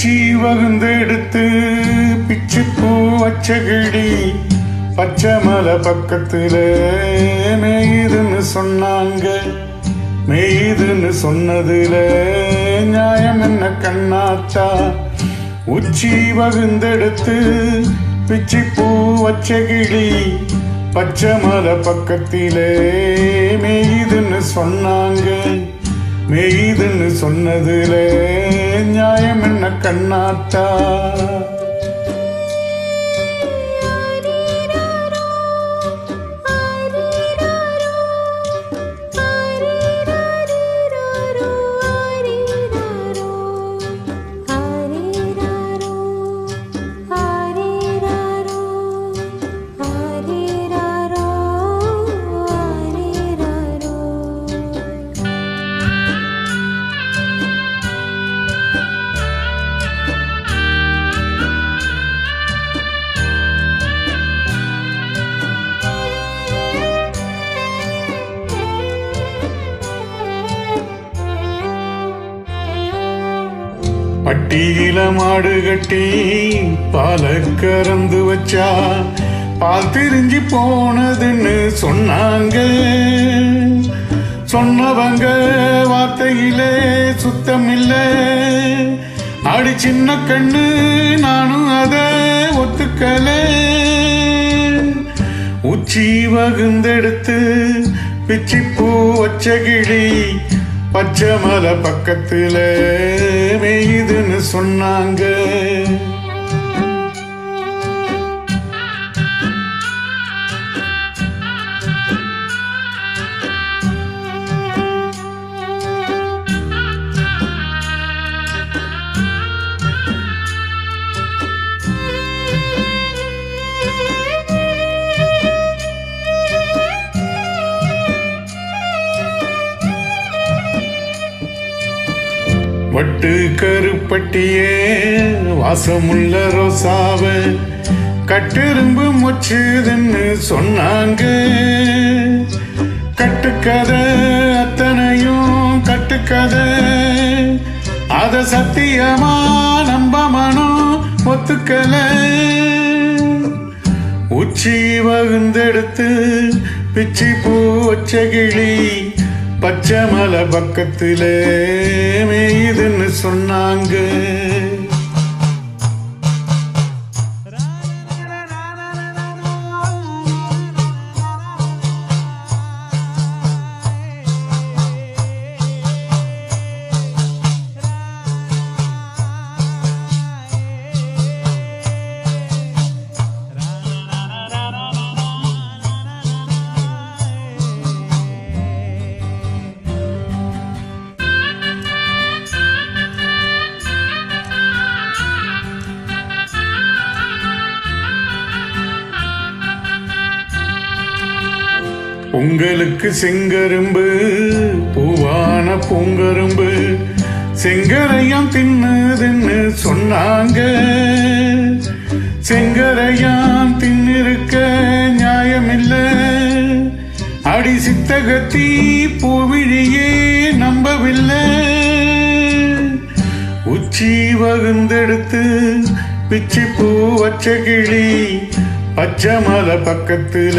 உச்சி வகுந்து எடுத்து பிச்சு பூ வச்ச பச்சை மலை பக்கத்துல மேயுதுன்னு சொன்னாங்க. மேயுதுன்னு சொன்னதுல நியாயம் என்ன கண்ணாத்தா உச்சி வகுந்தெடுத்து பிச்சி பூ வச்ச பச்சை மலை பக்கத்திலே மேயுதுன்னு சொன்னாங்க. மெய்துன்னு சொன்னதுல நியாயம் என்ன கண்ணாத்தா? பட்டியில மாடு கட்டி பால கறந்து வச்சா பால் தெரிஞ்சு போனதுன்னு சொன்னாங்க சொன்னவங்க வார்த்தையிலே சுத்தமில்ல அடி சின்ன கண்ணு நானும் அத ஒத்துக்கல உச்சி வகுந்தெடுத்து பிச்சி பூ வச்ச கிளி பச்சை மலை பக்கத்துல சொன்னாங்க. வட்டு கருப்பட்டியே வாசமுள்ள ரோசாவ கட்டெரும்பு மொச்சுதுன்னு சொன்னாங்க. கட்டுக்கதை அத்தனையும் கட்டுக்கதை அத சத்தியமா நம்ப மனம் ஒத்துக்கல. உச்சி வகுந்தெடுத்து பிச்சி பூ வச்ச கிளி பச்சை மலை பக்கத்திலே மேயுதுன்னு சொன்னாங்க. உங்களுக்கு செங்கரும்பு பூவான பூங்கரும்பு. செங்கரையாம் தின்னுதுன்னு சொன்னாங்க. செங்கரையாம் தின்னிருக்க நியாயமில்ல. அடி சித்தகத்தி பூவிழியே நம்பவில்லை. உச்சி வகுந்தெடுத்து பிச்சி பூ வச்ச கிளி பச்சை மலை பக்கத்துல